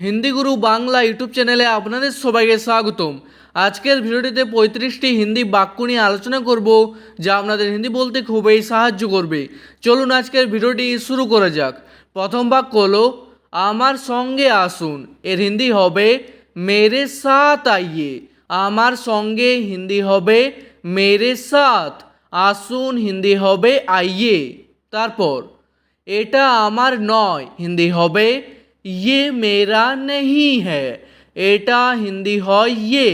হিন্দি গুরু Bangla YouTube চ্যানেলে আপনাদের সবাইকে স্বাগতম। আজকের ভিডিওটিতে পঁয়ত্রিশটি হিন্দি বাক্য নিয়ে আলোচনা করব, যা আপনাদের হিন্দি বলতে খুবই সাহায্য করবে। চলুন আজকের ভিডিওটি শুরু করা যাক। প্রথম বাক্য হলো, আমার সঙ্গে আসুন। এর হিন্দি হবে, মেরে সাথ আইয়ে। আমার সঙ্গে হিন্দি হবে, মেরে সাথ। আসুন হিন্দি হবে, আইয়ে। তারপর, এটা আমার নয়। হিন্দি হবে ইয়ে মেরা নেই হ্যায় এটা হিন্দি হয় ইয়ে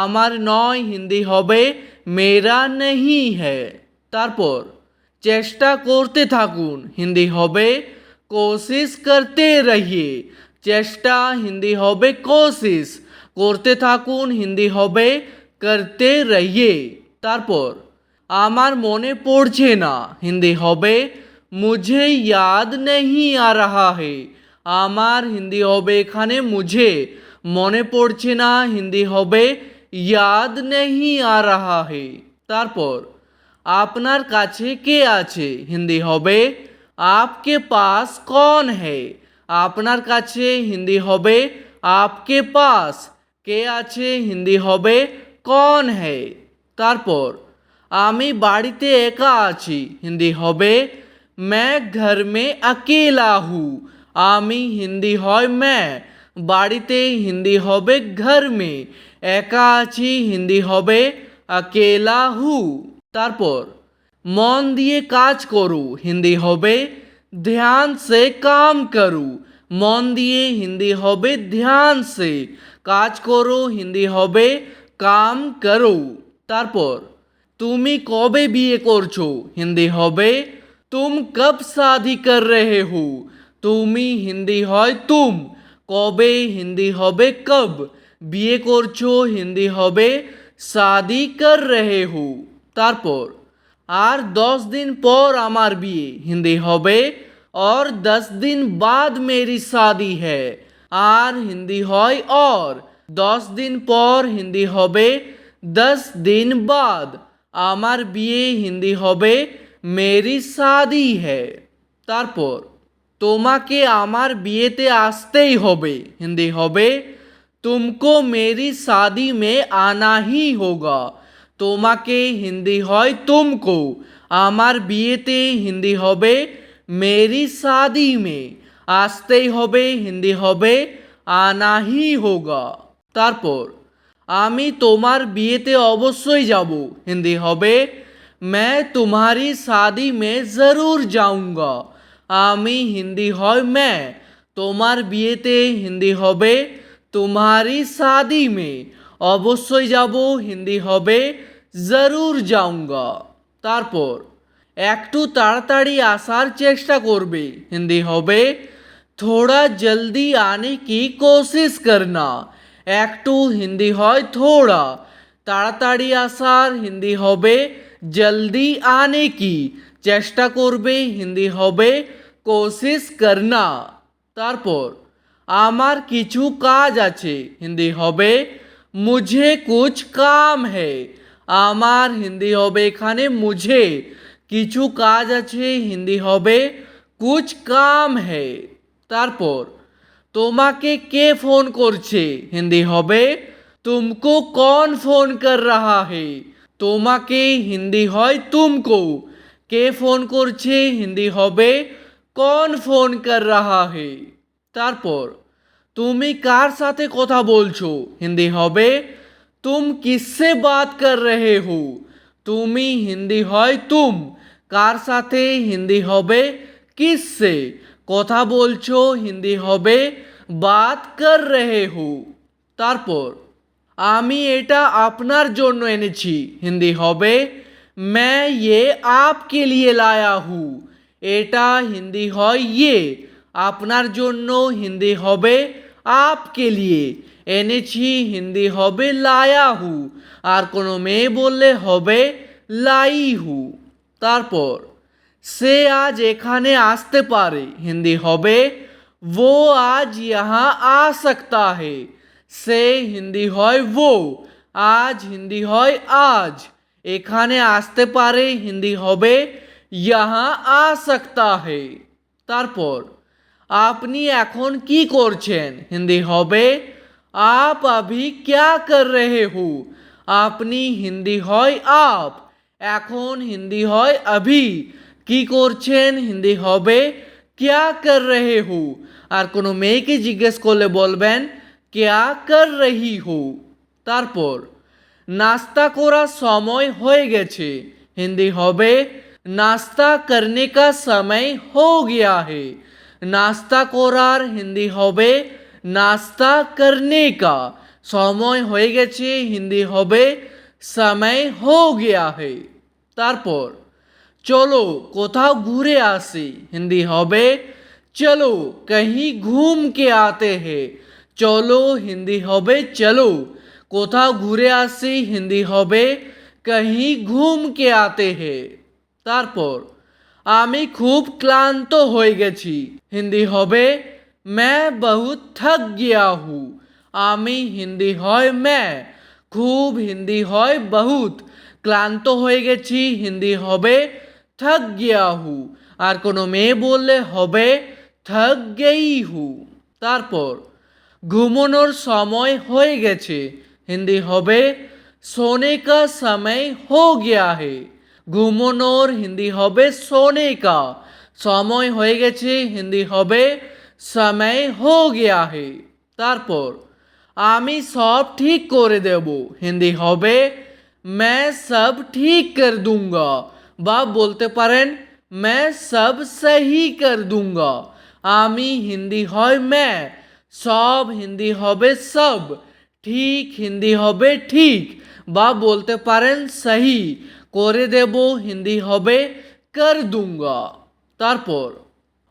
আমার নয় হিন্দি হবে মেরা নেই হ্যায় তারপর চেষ্টা করতে থাকুন হিন্দি হবে কোশিশ করতে রহিয়ে চেষ্টা হিন্দি হবে কোশিশ করতে থাকুন হিন্দি হবে করতে রহিয়ে তারপর আমার মনে পড়ছে না হিন্দি হবে মুঝে ইয়াদ নেই আ রাহা হে আমার হিন্দি হবে এখানে মুঝে মনে পড়ছে না হিন্দি হবে ইয়াদ নেই আ রাহা হে তারপর আপনার কাছে কে আছে হিন্দি হবে আপকে পাস কন হে আপনার কাছে হিন্দি হবে আপকে পাস কে আছে হিন্দি হবে কন হে তারপর আমি বাড়িতে একা আছি হিন্দি হবে मैं घर में अकेला हूँ আমি হিন্দি হয় मैं বাড়িতে হিন্দি হবে ঘর মে একা আছি হিন্দি হবে अकेला हूँ তারপর মন দিয়ে কাজ করু হিন্দি হবে ধ্যান সে কাম করু মন দিয়ে হিন্দি হবে ধ্যান সে কাজ করো হিন্দি হবে কাম করো তারপর তুমি কবে বিয়ে করছো হিন্দি হবে তুম কব শাদি কর রহে হো তুমি হিন্দি হয় তুম কবে হিন্দি হবে কব বিয়ে করছো হিন্দি হবে শাদি কর রহে হো তারপর আর দশ দিন পর আমার বিয়ে হিন্দি হবে और दस दिन बाद मेरी शादी है আর হিন্দি হয় और দশ দিন পর হিন্দি হবে দশ দিন বাদ আমার বিয়ে হিন্দি হবে মেরি শাদি है তারপর তোমাকে আমার বিয়েতে আসতেই হবে হিন্দি হবে तुमको मेरी शादी में आना ही होगा তোমাকে হিন্দি হয় তুমকো আমার বিয়েতে হিন্দি হবে মেরি শাদি মে আসতেই হবে হিন্দি হবে আনা হি হোগা তারপর আমি তোমার বিয়েতে অবশ্যই যাব হিন্দি হবে मैं तुम्हारी शादी में ज़रूर जाऊंगा আমি হিন্দি হয় मैं তোমার বিয়েতে হিন্দি হবে তোমারি শাদি মে, অবশ্যই যাব হিন্দি হবে, জরুর যাউঙ্গা তারপর, একটু তাড়াতাড়ি আসার চেষ্টা করবে, হিন্দি হবে, থোড়া জলদি আনে কি কোশিশ করনা, একটু হিন্দি হয় থোড়া, তাড়াতাড়ি আসার হিন্দি হবে, জলদি আনে কি, চেষ্টা করবে হিন্দি হবে কোশিশ করনা। তারপর, আমার কিছু কাজ আছে। হিন্দি হবে, মুঝে কুছ কাম হে। আমার হিন্দি হবে এখানে, মুঝে কিছু কাজ আছে, হিন্দি হবে, কুছ কাম হে। তারপর, তোমাকে কে ফোন করছে? হিন্দি হবে, তুমকো কন ফোন কর রাহা হে? তোমাকে হিন্দি হয় তুমকো। কে ফোন করছে? হিন্দি হবে কন ফোন কর রাহা হে তারপর তুমি কার সাথে কথা বলছো হিন্দি হবে তুম কিসসে বাত কর রহে হো তুমি হিন্দি হয় তুম কার সাথে হিন্দি হবে কিসসে কথা বলছো হিন্দি হবে বাত কর রহে হো তারপর আমি এটা আপনার জন্য এনেছি হিন্দি হবে मैं ये आपके लिए लाया हूँ এটা হিন্দি হয় ইয়ে আপনার জন্য হিন্দি হবে আপকে লিয়ে এনেছি হিন্দি হবে লায়া হু আর কোনো মেয়ে বললে হবে লাই হু তারপর সে আজ এখানে আসতে পারে হিন্দি হবে वो आज यहाँ आ सकता है সে হিন্দি হয় वो আজ হিন্দি হয় আজ এখানে আসতে পারে হিন্দি হবে ইয়াহা আ সকতা হে তারপর আপনি এখন কি করছেন হিন্দি হবে আপ আভি ক্যা কর রেহে হু আপনি হিন্দি হয় আপ এখন হিন্দি হয় আভি কি করছেন হিন্দি হবে ক্যা কর রেহে হু আর কোনো মেয়েকে জিজ্ঞেস করলে বলবেন ক্যা কর রহি হু তারপর নাস্তা করার সময় হয়ে গেছে হিন্দি হবে নাস্তা করনে কা সময় হো গয়া হে নাস্তা করার হিন্দি হবে নাস্তা করনে কা সময় হয়ে গেছে হিন্দি হবে সময় হো গয়া হে তারপর চলো কোথাও ঘুরে আসি হিন্দি হবে চলো কहीं ঘুম কে আতে হে চলো হিন্দি হবে চলো কোথাও ঘুরে আসি হিন্দি হবে কहीं ঘুম কে আতে হে তারপর আমি খুব ক্লান্ত হয়ে গেছি হিন্দি হবে मैं बहुत थक गया हूँ আমি হিন্দি হয় मैं খুব হিন্দি হয় বহুত ক্লান্ত হয়ে গেছি হিন্দি হবে থক গিয়া হু আর কোনো মেয়ে বললে হবে থক গেই হু তারপর ঘুমানোর সময় হয়ে গেছে হিন্দি হবে সোনে কা সময় হো গিয়া হে ঘুমানোর হিন্দি হবে সোনে কা সময় হয়ে গেছে হিন্দি হবে সময় হো গিয়া হে তারপর আমি সব ঠিক করে দেব হিন্দি হবে मैं सब ठीक कर दूंगा বা বলতে পারেন मैं सब सही कर दूंगा আমি হিন্দি হয় मैं সব হিন্দি হবে সব ঠিক হিন্দি হবে ঠিক বা বলতে পারেন সহি করে দেব, হিন্দি হবে কর দুঙ্গা তারপর,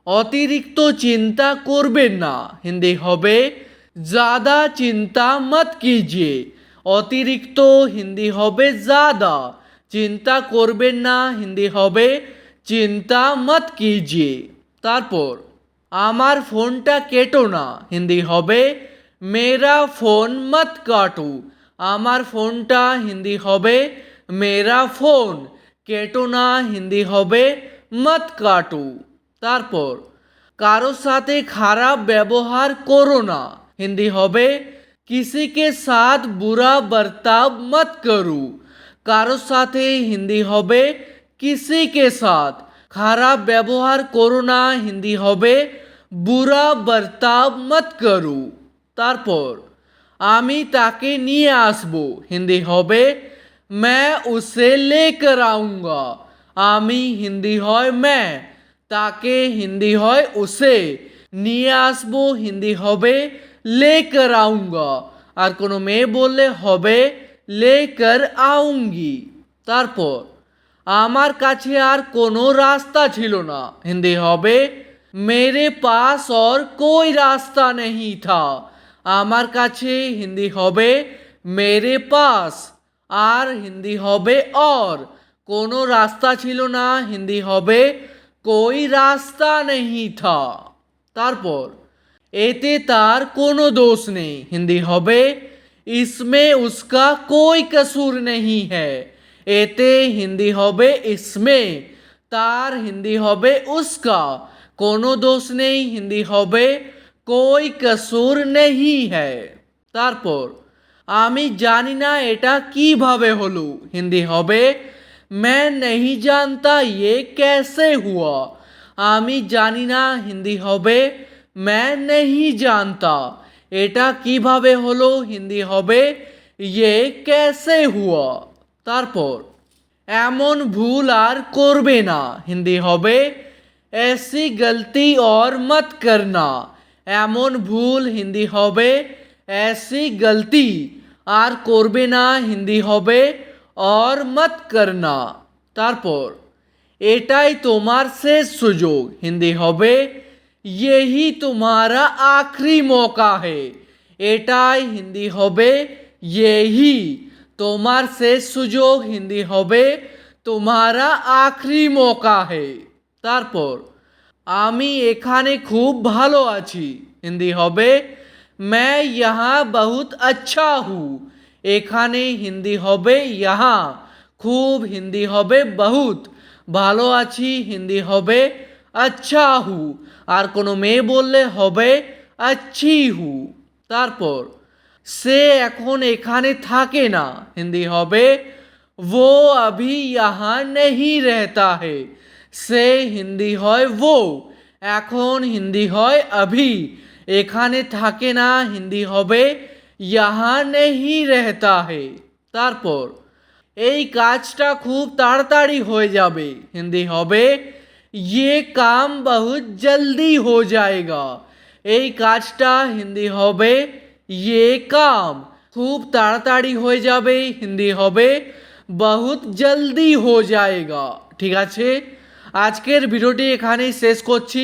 অতিরিক্ত চিন্তা করবেন না, হিন্দি হবে জাদা চিন্তা মত কিজিয়ে। অতিরিক্ত হিন্দি হবে জাদা, চিন্তা করবেন না, হিন্দি হবে চিন্তা মত কিজিয়ে। তারপর, আমার ফোনটা কেটো না, হিন্দি হবে মেরা ফোন মত কাটো। আমার ফোনটা হিন্দি হবে মেরা ফোন, কেটো না, হিন্দি হবে, মত কাটু। তারপর কারোর সাথে খারাপ ব্যবহার করো না, হিন্দি হবে কিসিকে সাথ বুরা বর্তাব মত করু। কারোর সাথে হিন্দি হবে কিসিকে সাথ খারাপ ব্যবহার করো না, হিন্দি হবে, বুরা বর্তাব মত করু। তারপর, আমি তাকে নিয়ে আসব। হিন্দি হবে मैं उसे लेकर आऊंगा আমি হিন্দি হয় मैं তাকে হিন্দি হয় উসে নিয়ে আসবো হিন্দি হবে লেকর আউঙ্গা আর কোনো মেয়ে বললে হবে লেকর আউঙ্গি তারপর আমার কাছে আর কোনো রাস্তা ছিল না হিন্দি হবে মেরে পাস और कोई রাস্তা नहीं था আমার কাছে হিন্দি হবে মেরে পাস আর হিন্দি হবে অর। কোনো রাস্তা ছিল না, হিন্দি হবে কই রাস্তা নেই থা। তারপর, এতে তার কোনো দোষ নেই, হিন্দি হবে ইসমে উসকা কই কসুর নেই হ্যাঁ এতে হিন্দি হবে ইসমে, তার হিন্দি হবে উসকা। কোনো দোষ নেই, হিন্দি হবে কই কসুর নেই হ্যাঁ তারপর আমি জানি না এটা কিভাবে হলো হিন্দি হবে मैं नहीं जानता ये कैसे हुआ আমি জানি না হিন্দি হবে मैं नहीं जानता এটা কিভাবে হলো হিন্দি হবে ये कैसे हुआ তারপর এমন ভুল আর করবে না হিন্দি হবে ऐसी गलती और मत करना এমন ভুল হিন্দি হবে ऐसी गलती আর করবে না হিন্দি হবে और मत करना তারপর এটাই তোমার শেষ সুযোগ হিন্দি হবে यही तुम्हारा आखिरी मौका है এটাই হিন্দি হবে यही তোমার শেষ সুযোগ হিন্দি হবে তোমারা আখরি মৌকা হে তারপর আমি এখানে খুব ভালো আছি হিন্দি হবে मैं यहाँ बहुत अच्छा हूँ এখানে হিন্দি হবে यहाँ খুব হিন্দি হবে বহুত ভালো আছি হিন্দি হবে আচ্ছা হু আর কোনো মেয়ে বললে হবে আচ্ছি হু তারপর সে এখন এখানে থাকে না হিন্দি হবে वो अभी यहाँ नहीं रहता है সে হিন্দি হয় वो এখন হিন্দি হয় अभी এখানে থাকে না, হিন্দি হবে ইয়াহা নেহি রেহতা হে। তারপর, এই কাজটা খুব তাড়াতাড়ি হয়ে যাবে, হিন্দি হবে ইয়ে কাম বহুত জলদি হো যায়গা। এই কাজটা হিন্দি হবে ইয়ে কাম খুব তাড়াতাড়ি হয়ে যাবে, হিন্দি হবে, বহুত জলদি হো যায়গা। ঠিক আছে? আজকের ভিডিওটি এখানেই শেষ করছি।